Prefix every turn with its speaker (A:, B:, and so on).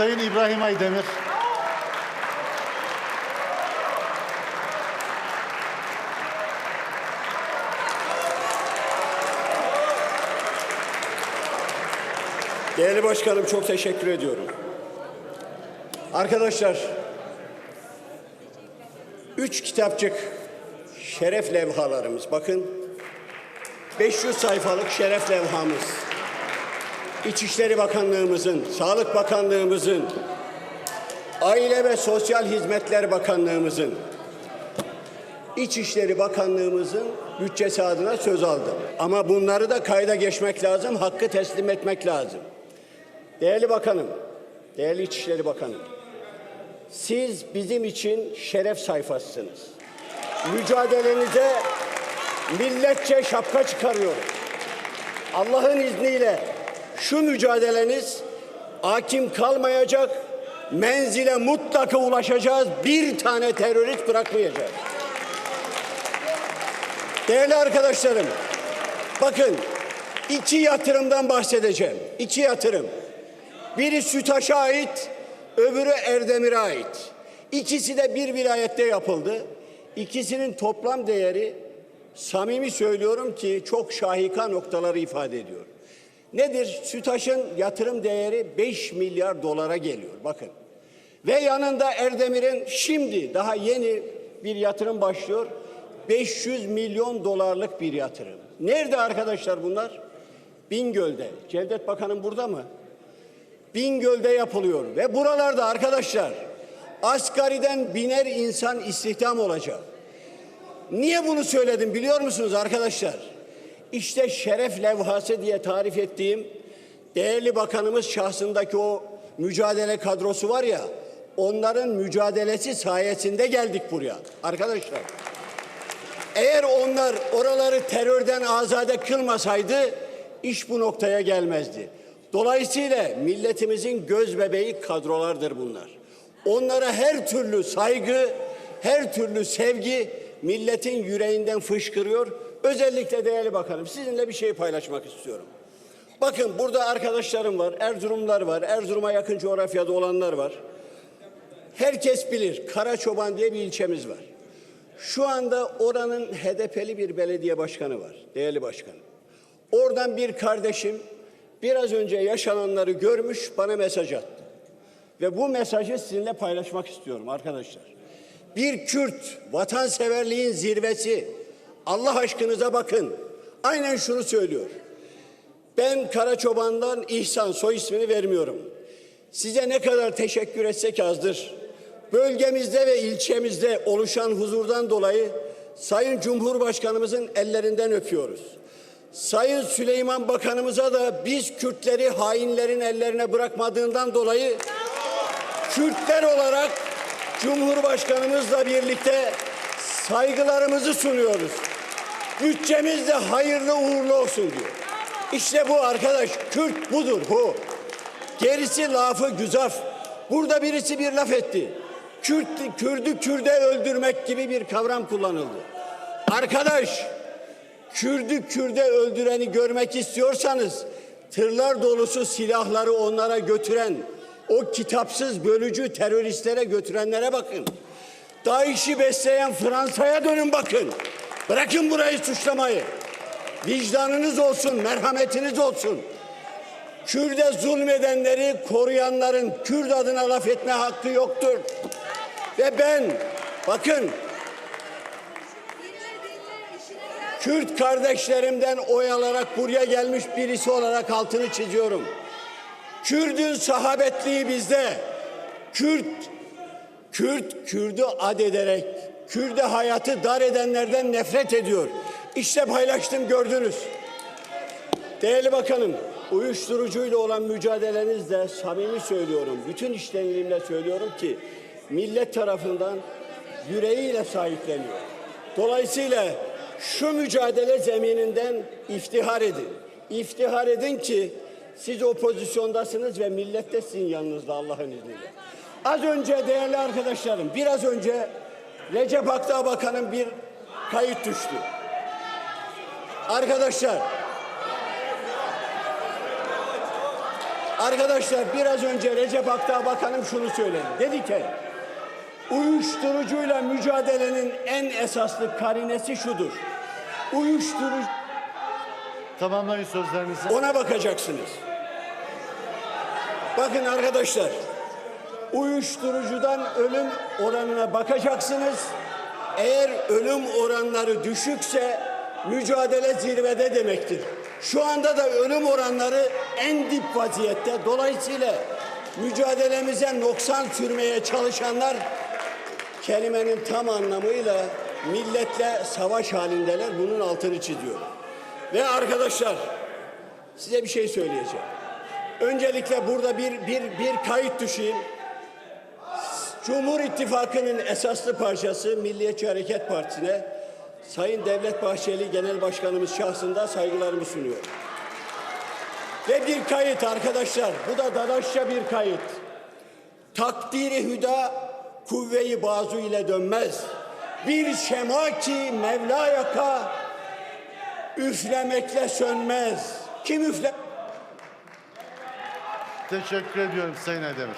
A: Sayın İbrahim Aydemir.
B: Değerli başkanım çok teşekkür ediyorum. Arkadaşlar, üç kitapçık şeref levhalarımız. Bakın, 500 sayfalık şeref levhamız. İçişleri Bakanlığımızın, Sağlık Bakanlığımızın, Aile ve Sosyal Hizmetler Bakanlığımızın, İçişleri Bakanlığımızın bütçesi adına söz aldım. Ama bunları da kayda geçmek lazım, hakkı teslim etmek lazım. Değerli Bakanım, değerli İçişleri Bakanım, siz bizim için şeref sayfasısınız. Mücadelenize milletçe şapka çıkarıyorum. Allah'ın izniyle şu mücadeleniz hakim kalmayacak, menzile mutlaka ulaşacağız, bir tane terörist bırakmayacağız. Değerli arkadaşlarım, bakın iki yatırımdan bahsedeceğim. İki yatırım. Biri Sütaş'a ait, öbürü Erdemir'e ait. İkisi de bir vilayette yapıldı. İkisinin toplam değeri samimi söylüyorum ki çok şahika noktaları ifade ediyor. Nedir? Sütaş'ın yatırım değeri 5 milyar dolara geliyor. Bakın. Ve yanında Erdemir'in şimdi daha yeni bir yatırım başlıyor. 500 milyon dolarlık bir yatırım. Nerede arkadaşlar bunlar? Bingöl'de. Cevdet Bakanım burada mı? Bingöl'de yapılıyor ve buralarda arkadaşlar asgariden biner insan istihdam olacak. Niye bunu söyledim biliyor musunuz arkadaşlar? İşte şeref levhası diye tarif ettiğim değerli bakanımız şahsındaki o mücadele kadrosu var ya onların mücadelesi sayesinde geldik buraya arkadaşlar. Eğer onlar oraları terörden azade kılmasaydı iş bu noktaya gelmezdi. Dolayısıyla milletimizin göz bebeği kadrolardır bunlar. Onlara her türlü saygı, her türlü sevgi milletin yüreğinden fışkırıyor. Özellikle değerli bakanım sizinle bir şey paylaşmak istiyorum. Bakın burada arkadaşlarım var, Erzurumlar var, Erzurum'a yakın coğrafyada olanlar var. Herkes bilir Karaçoban diye bir ilçemiz var. Şu anda oranın HDP'li bir belediye başkanı var, değerli başkanım. Oradan bir kardeşim biraz önce yaşananları görmüş bana mesaj attı. Ve bu mesajı sizinle paylaşmak istiyorum arkadaşlar. Bir Kürt vatanseverliğin zirvesi. Allah aşkınıza bakın. Aynen şunu söylüyor. Ben Karaçoban'dan İhsan soy ismini vermiyorum. Size ne kadar teşekkür etsek azdır. Bölgemizde ve ilçemizde oluşan huzurdan dolayı Sayın Cumhurbaşkanımızın ellerinden öpüyoruz. Sayın Süleyman Bakanımıza da biz Kürtleri hainlerin ellerine bırakmadığından dolayı Kürtler olarak Cumhurbaşkanımızla birlikte saygılarımızı sunuyoruz. Bütçemiz de hayırlı uğurlu olsun diyor. İşte bu arkadaş Kürt budur bu. Gerisi lafı güzaf. Burada birisi bir laf etti. Kürt, Kürdü Kürde öldürmek gibi bir kavram kullanıldı. Arkadaş Kürdü Kürde öldüreni görmek istiyorsanız tırlar dolusu silahları onlara götüren o kitapsız bölücü teröristlere götürenlere bakın. DAEŞ'i besleyen Fransa'ya dönün bakın. Bırakın burayı suçlamayı. Vicdanınız olsun, merhametiniz olsun. Kürde zulmedenleri koruyanların Kürt adına laf etme hakkı yoktur. Ve ben bakın Kürt kardeşlerimden oy alarak buraya gelmiş birisi olarak altını çiziyorum. Kürdün sahabetliği bizde. Kürt, Kürt, Kürdü ad ederek, Kürde hayatı dar edenlerden nefret ediyor. İşte paylaştım gördünüz. Değerli bakanım, uyuşturucuyla olan mücadelenizde samimi söylüyorum, bütün iştenliğimle söylüyorum ki millet tarafından yüreğiyle sahipleniyor. Dolayısıyla şu mücadele zemininden iftihar edin. İftihar edin ki siz opozisyondasınız ve millet de yanınızda Allah'ın izniyle. Az önce değerli arkadaşlarım, biraz önce Recep Akdağ Bakan'ın bir kayıt düştü. Arkadaşlar, Arkadaşlar biraz önce Recep Akdağ Bakanım şunu söyledi. Dedi ki uyuşturucuyla mücadelenin en esaslı karinesi şudur. Uyuşturucu
A: Tamamlayın sözlerinizi.
B: ona bakacaksınız. Bakın arkadaşlar uyuşturucudan ölüm oranına bakacaksınız. Eğer ölüm oranları düşükse mücadele zirvede demektir. Şu anda da ölüm oranları en dip vaziyette. Dolayısıyla mücadelemize noksan sürmeye çalışanlar kelimenin tam anlamıyla milletle savaş halindeler. Bunun altını çiziyor. Ve arkadaşlar size bir şey söyleyeceğim. Öncelikle burada bir bir bir kayıt düşeyim. Cumhur İttifakı'nın esaslı parçası Milliyetçi Hareket Partisi'ne Sayın Devlet Bahçeli Genel Başkanımız şahsında saygılarımı sunuyorum. Ve bir kayıt arkadaşlar, bu da dadaşça bir kayıt. Takdiri hüda kuvve-i bazu ile dönmez. Bir şema ki Mevla yaka üflemekle sönmez. Kim üfle?
A: Teşekkür ediyorum Sayın Aydemir.